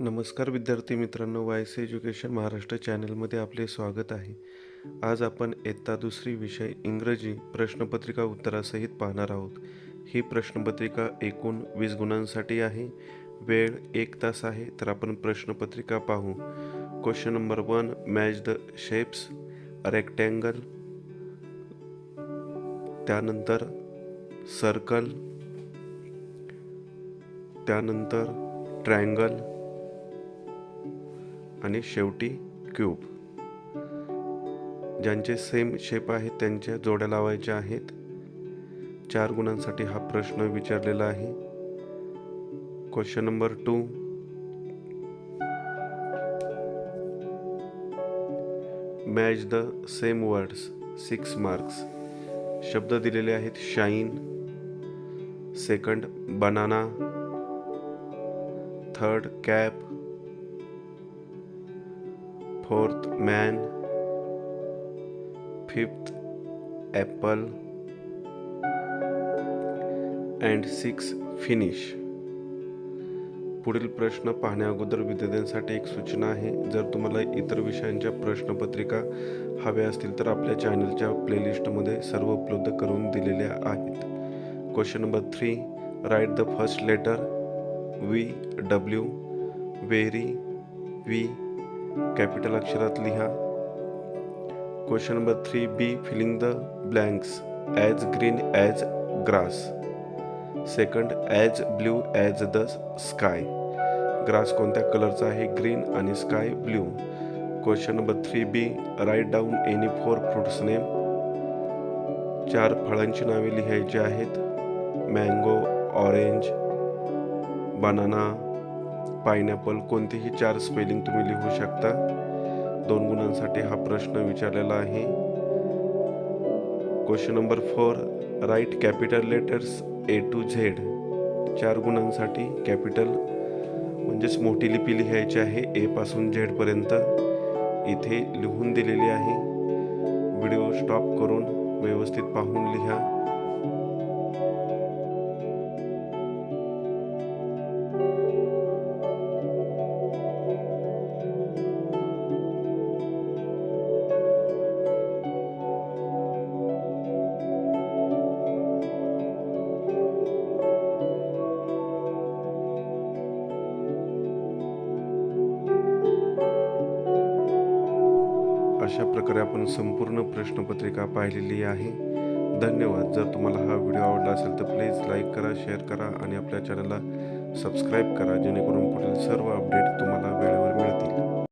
नमस्कार विद्यार्थी मित्रांनो वायस एज्युकेशन महाराष्ट्र चॅनलमध्ये आपले स्वागत आहे. आज आपण इयत्ता दुसरी विषय इंग्रजी प्रश्नपत्रिका उत्तरासहित पाहणार आहोत. ही प्रश्नपत्रिका एकूण वीस गुणांसाठी आहे. वेळ एक तास आहे तर आपण प्रश्नपत्रिका पाहू. Question number one match the shapes rectangle त्यानंतर सर्कल त्यानंतर ट्रँगल आणि शेवटी क्यूब. ज्यांचे सेम शेप आहेत त्यांच्या जोड्या लावायच्या आहेत. चार गुणांसाठी हा प्रश्न विचारलेला आहे. Question number two match the same words six marks शब्द दिलेले आहेत shine. Second banana third cap fourth man fifth apple and six finish पुढील प्रश्न पाहण्या अगोदर विद्यार्थ्यांसाठी एक सूचना आहे. जर तुम्हाला इतर विषयांच्या प्रश्नपत्रिका हव्या असतील तर आपल्या चॅनलच्या प्लेलिस्टमध्ये सर्व उपलब्ध करून दिलेल्या आहेत. Question number three write the first letter V W very V capital अक्षरात लिहा. Question number three B filling the blanks as green as grass second as blue as the sky grass कोणत्या कलरचा आहे? ग्रीन आणि sky blue question number three B write down any four fruits name चार फळांची नावे लिहायची आहेत. Mango orange banana pineapple कोणतेही चार स्पेलिंग तुम्ही लिहू शकता. दोन गुणांसाठी हा प्रश्न विचारलेला आहे. Question number four write capital letters A to Z चार गुणांसाठी कॅपिटल म्हणजेच मोठी लिपी लिहायची आहे. ए पासून झेडपर्यंत इथे लिहून दिलेली आहे. व्हिडिओ स्टॉप करून व्यवस्थित पाहून लिहा. अशा प्रकारे आपण संपूर्ण प्रश्नपत्रिका पाहिलेली आहे. धन्यवाद. जर तुम्हाला हा व्हिडिओ आवडला असेल तर प्लीज लाईक करा शेअर करा आणि आपल्या चॅनलला सबस्क्राईब करा. जेणेकरून पुढील सर्व अपडेट